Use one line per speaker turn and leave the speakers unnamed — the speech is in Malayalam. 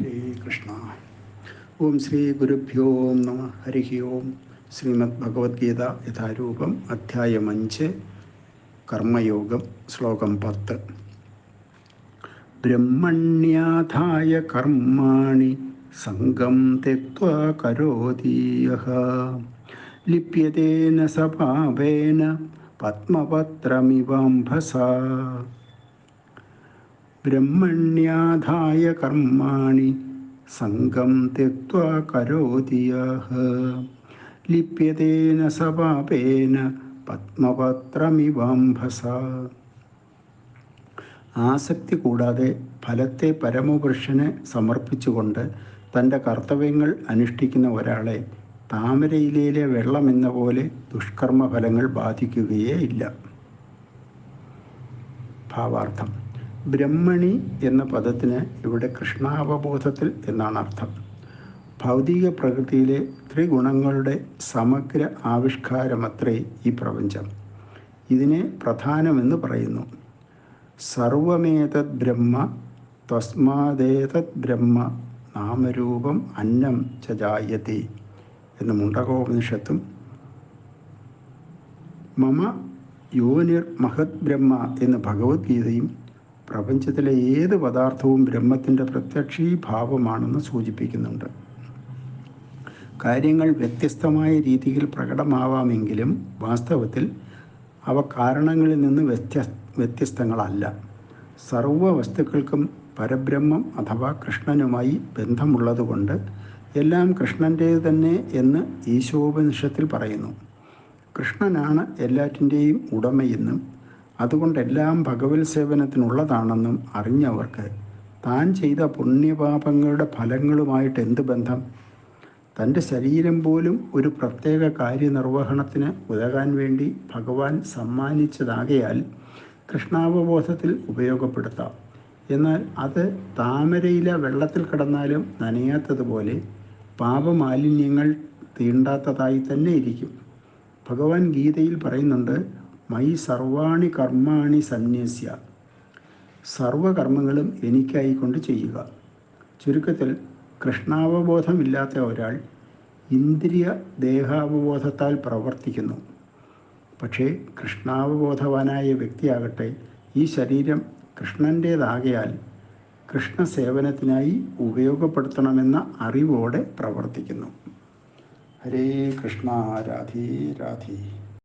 ഹരേ കൃഷ്ണ ഓം ശ്രീ ഗുരുഭ്യോ നമ. ഹരി ഓം. ശ്രീമദ് ഭഗവത്ഗീത യഥാരൂപം അധ്യായം അഞ്ച്. കർമ്മയോഗം ശ്ലോകം പത്ത്. ബ്രഹ്മണ്യാധായ കർമാണി സംഘം തെക്വാ കരോതീയഃ ലിപ്യതേന സപാപേന പത്മപത്രമിവാംഭസാ. ബ്രഹ്മണ്യാധായ കർമാണി. സംഘം തെക്വാ കരോതിയഃ ലിപ്യതേന സപാപേന പത്മപത്രമിവാംഭസ ആസക്തി കൂടാതെ ഫലത്തെ പരമപുരുഷന് സമർപ്പിച്ചുകൊണ്ട് തന്റെ കർത്തവ്യങ്ങൾ അനുഷ്ഠിക്കുന്ന ഒരാളെ വെള്ളം വെള്ളമെന്ന പോലെ ദുഷ്കർമ്മ ഫലങ്ങൾ ബാധിക്കുകയേ ഇല്ല. ഭാവാർത്ഥം. ബ്രഹ്മണി എന്ന പദത്തിന് ഇവിടെ കൃഷ്ണാവബോധത്തിൽ എന്നാണ് അർത്ഥം. ഭൗതിക പ്രകൃതിയിലെ ത്രിഗുണങ്ങളുടെ സമഗ്ര ആവിഷ്കാരമത്രേ ഈ പ്രപഞ്ചം. ഇതിനെ പ്രധാനമെന്ന് പറയുന്നു. സർവമേതത് ബ്രഹ്മ തസ്മാദേതത് ബ്രഹ്മ നാമരൂപം അന്നം ചജായതി എന്ന് മുണ്ടകോപനിഷത്തും മമ യോനിർ മഹത് ബ്രഹ്മ എന്ന് ഭഗവത്ഗീതയും പ്രപഞ്ചത്തിലെ ഏത് പദാർത്ഥവും ബ്രഹ്മത്തിന്റെ പ്രത്യക്ഷീഭാവമാണെന്ന് സൂചിപ്പിക്കുന്നുണ്ട്. കാര്യങ്ങൾ വ്യത്യസ്തമായ രീതിയിൽ പ്രകടമാവാമെങ്കിലും വാസ്തവത്തിൽ അവ കാരണങ്ങളിൽ നിന്ന് വ്യത്യ വ്യത്യസ്തങ്ങളല്ല. സർവ വസ്തുക്കൾക്കും പരബ്രഹ്മം അഥവാ കൃഷ്ണനുമായി ബന്ധമുള്ളതുകൊണ്ട് എല്ലാം കൃഷ്ണന്റേത് തന്നെ എന്ന് ഈശോപനിഷത്തിൽ പറയുന്നു. കൃഷ്ണനാണ് എല്ലാറ്റിന്റെയും ഉടമയെന്നും അതുകൊണ്ടെല്ലാം ഭഗവത് സേവനത്തിനുള്ളതാണെന്നും അറിഞ്ഞവർക്ക് താൻ ചെയ്ത പുണ്യപാപങ്ങളുടെ ഫലങ്ങളുമായിട്ട് എന്ത് ബന്ധം? തന്റെ ശരീരം പോലും ഒരു പ്രത്യേക കാര്യനിർവഹണത്തിന് ഉതകാൻ വേണ്ടി ഭഗവാൻ സമ്മാനിച്ചതാകയാൽ കൃഷ്ണാവബോധത്തിൽ ഉപയോഗപ്പെടുത്താം. എന്നാൽ അത് താമരയില വെള്ളത്തിൽ കിടന്നാലും നനയാത്തതുപോലെ പാപമാലിന്യങ്ങൾ തീണ്ടാത്തതായി തന്നെ ഇരിക്കും. ഭഗവാൻ ഗീതയിൽ പറയുന്നുണ്ട് മൈ സർവാണി കർമാണി സന്യസ്യ സർവകർമ്മങ്ങളും എനിക്കായിക്കൊണ്ട് ചെയ്യുക. ചുരുക്കത്തിൽ കൃഷ്ണാവബോധമില്ലാത്ത ഒരാൾ ഇന്ദ്രിയ ദേഹാവബോധത്താൽ പ്രവർത്തിക്കുന്നു. പക്ഷേ കൃഷ്ണാവബോധവാനായ വ്യക്തിയാകട്ടെ ഈ ശരീരം കൃഷ്ണന്റേതാകയാൽ കൃഷ്ണസേവനത്തിനായി ഉപയോഗപ്പെടുത്തണമെന്ന അറിവോടെ പ്രവർത്തിക്കുന്നു. ഹരേ കൃഷ്ണ രാധേ രാധേ.